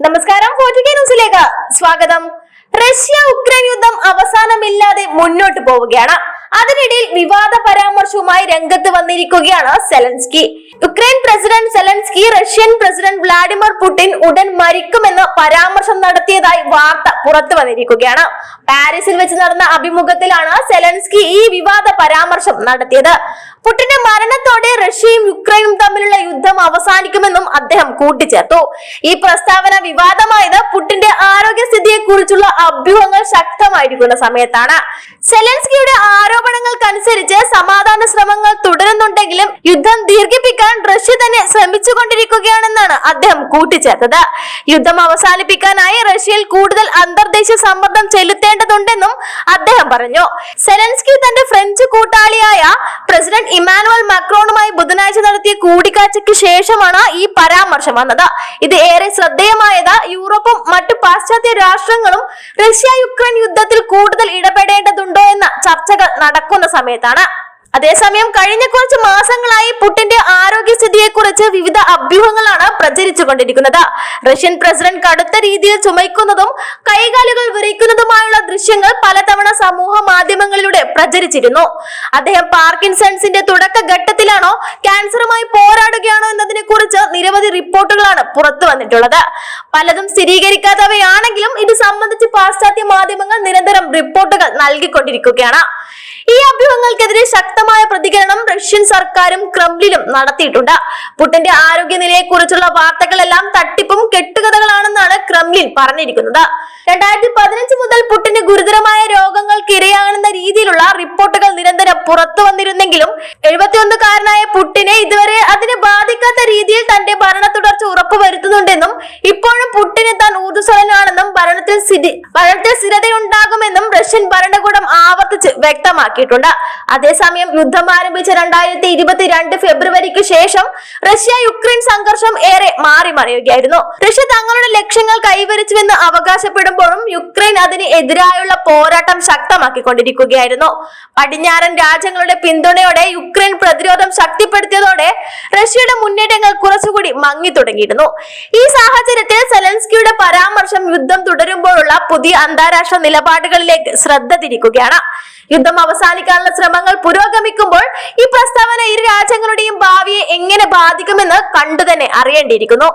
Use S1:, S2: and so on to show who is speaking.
S1: ഒറ്റയ്ക്ക് ന്യൂസിലേക്ക് സ്വാഗതം. റഷ്യ ഉക്രൈൻ യുദ്ധം അവസാനമില്ലാതെ മുന്നോട്ട് പോവുകയാണ്. അതിനിടയിൽ വിവാദ പരാമർശവുമായി രംഗത്ത് വന്നിരിക്കുകയാണ് Zelensky. Ukraine president Zelensky Russian president Vladimir Putin ഉടൻ മരിക്കുമെന്ന് പരാമർശം നടത്തിയതായി വാർത്ത പുറത്തു വന്നിരിക്കുകയാണ്. പാരീസിൽ വെച്ച് നടന്ന അഭിമുഖത്തിലാണ് സെലൻസ്കി ഈ വിവാദ പരാമർശം നടത്തിയത്. പുടിന്റെ മരണത്തോടെ റഷ്യയും യുക്രൈനും തമ്മിലുള്ള യുദ്ധം അവസാനിക്കുമെന്നും അദ്ദേഹം കൂട്ടിച്ചേർത്തു. ഈ പ്രസ്താവന വിവാദമായത് പുട്ടിന്റെ ആരോഗ്യസ്ഥിതിയെ കുറിച്ചുള്ള അഭ്യൂഹങ്ങൾ ശക്തമായിരിക്കുന്ന സമയത്താണ്. സെലൻസ്കിയുടെ ആരോപണങ്ങൾക്കനുസരിച്ച് സമാധാന ശ്രമങ്ങൾ തുടരുന്നുണ്ടെങ്കിലും യുദ്ധം ദീർഘിപ്പിക്കാൻ റഷ്യ തന്നെ ശ്രമിച്ചുകൊണ്ടിരിക്കുകയാണെന്നാണ് അദ്ദേഹം കൂട്ടിച്ചേർത്തത്. യുദ്ധം അവസാനിപ്പിക്കാനായി റഷ്യയിൽ കൂടുതൽ അന്തർദേശീയ സമ്മർദ്ദം ചെലുത്തേണ്ടതുണ്ടെന്നും അദ്ദേഹം പറഞ്ഞു. സെലൻസ്കി തന്റെ ഫ്രഞ്ച് കൂട്ടാളിയായ പ്രസിഡന്റ് ഇമാനുവൽ മക്രോണുമായി ബുധനാഴ്ച നടത്തിയ കൂടിക്കാഴ്ചയ്ക്ക് ശേഷമാണ് ഈ പരാമർശം വന്നത്. ഇത് ഏറെ ശ്രദ്ധേയമായത് യൂറോപ്പും മറ്റു പാശ്ചാത്യ രാഷ്ട്രങ്ങളും റഷ്യ യുക്രൈൻ യുദ്ധത്തിൽ കൂടുതൽ ഇടപെടേണ്ടതുണ്ടോ എന്ന ചർച്ചകൾ നടക്കുന്ന സമയത്താണ്. അതേസമയം കഴിഞ്ഞ കുറച്ച് മാസങ്ങളായി പുടിന്റെ ആരോഗ്യസ്ഥിതിയെക്കുറിച്ച് വിവിധ അഭ്യൂഹങ്ങളാണ് പ്രചരിച്ചുകൊണ്ടിരിക്കുന്നത്. റഷ്യൻ പ്രസിഡന്റ് കടുത്ത രീതിയിൽ ചുമയ്ക്കുന്നതും കൈകാലുകൾ വിറയ്ക്കുന്നതുമായുള്ള ദൃശ്യങ്ങൾ പലതവണ സമൂഹ മാധ്യമങ്ങളിലൂടെ പ്രചരിച്ചിരുന്നു. അദ്ദേഹം പാർക്കിൻസൺസിന്റെ തുടക്കഘട്ടത്തിലാണോ ക്യാൻസറുമായി പോരാടുകയാണോ എന്നതിനെ കുറിച്ച് നിരവധി റിപ്പോർട്ടുകളാണ് പുറത്തു വന്നിട്ടുള്ളത്. പലതും സ്ഥിരീകരിക്കാത്തവയാണെങ്കിലും ഇത് സംബന്ധിച്ച് പാശ്ചാത്യ മാധ്യമങ്ങൾ നിരന്തരം റിപ്പോർട്ടുകൾ നൽകിക്കൊണ്ടിരിക്കുകയാണ്. ഈ അഭ്യൂഹങ്ങൾക്കെതിരെ ശക്തമായ പ്രതികരണം റഷ്യൻ സർക്കാരും ക്രെംലിനും നടത്തിയിട്ടുണ്ട്. പുട്ടിന്റെ ആരോഗ്യനിലയെ കുറിച്ചുള്ള വാർത്തകളെല്ലാം തട്ടിപ്പും കെട്ടുകഥകളാണെന്നാണ് ക്രെംലിൻ പറഞ്ഞിരിക്കുന്നത്. രണ്ടായിരത്തി പതിനഞ്ച് മുതൽ പുടിന് ഗുരുതരമായ രോഗങ്ങൾക്ക് ഇരയാണെന്ന രീതിയിലുള്ള റിപ്പോർട്ടുകൾ നിരന്തരം പുറത്തു വന്നിരുന്നെങ്കിലും എഴുപത്തിയൊന്നുകാരനായ പുട്ടിനെ ഇതുവരെ അതിനെ ബാധിക്കാത്ത രീതിയിൽ തന്റെ ഭരണ തുടർച്ച ഉറപ്പുവരുത്തുന്നുണ്ടെന്നും ഇപ്പോഴും പുട്ടിന് സ്ഥിതി വളരെ സ്ഥിരതയുണ്ടാകുമെന്നും റഷ്യൻ ഭരണകൂടം ആവർത്തിച്ച് വ്യക്തമാക്കിയിട്ടുണ്ട്. അതേസമയം യുദ്ധം ആരംഭിച്ച രണ്ടായിരത്തി ഇരുപത്തിരണ്ട് ഫെബ്രുവരിക്ക് ശേഷം റഷ്യ യുക്രൈൻ സംഘർഷം ഏറെ മാറി മറിയുകയായിരുന്നു റഷ്യ തങ്ങളുടെ ലക്ഷ്യങ്ങൾ കൈവരിച്ചുവെന്ന് അവകാശപ്പെടുമ്പോഴും യുക്രൈൻ അതിന് എതിരായുള്ള പോരാട്ടം ശക്തമാക്കിക്കൊണ്ടിരിക്കുകയായിരുന്നു. പടിഞ്ഞാറൻ രാജ്യങ്ങളുടെ പിന്തുണയോടെ യുക്രൈൻ പ്രതിരോധം ശക്തിപ്പെടുത്തിയതോടെ റഷ്യയുടെ മുന്നേറ്റങ്ങൾ കുറച്ചുകൂടി മങ്ങി തുടങ്ങിയിരുന്നു ഈ സാഹചര്യത്തിൽ സെലൻസ്കിയുടെ പരാമർശം യുദ്ധം തുടരുമ്പോഴുള്ള പുതിയ അന്താരാഷ്ട്ര നിലപാടുകളിലേക്ക് ശ്രദ്ധ തിരിക്കുകയാണ്. യുദ്ധം അവസാനിക്കാനുള്ള ശ്രമങ്ങൾ പുരോഗമിക്കുമ്പോൾ ഈ പ്രസ്താവന ഇരു രാജ്യങ്ങളുടെയും ഭാവിയെ എങ്ങനെ ബാധിക്കുമെന്ന് കണ്ടു തന്നെ അറിയേണ്ടിയിരിക്കുന്നു.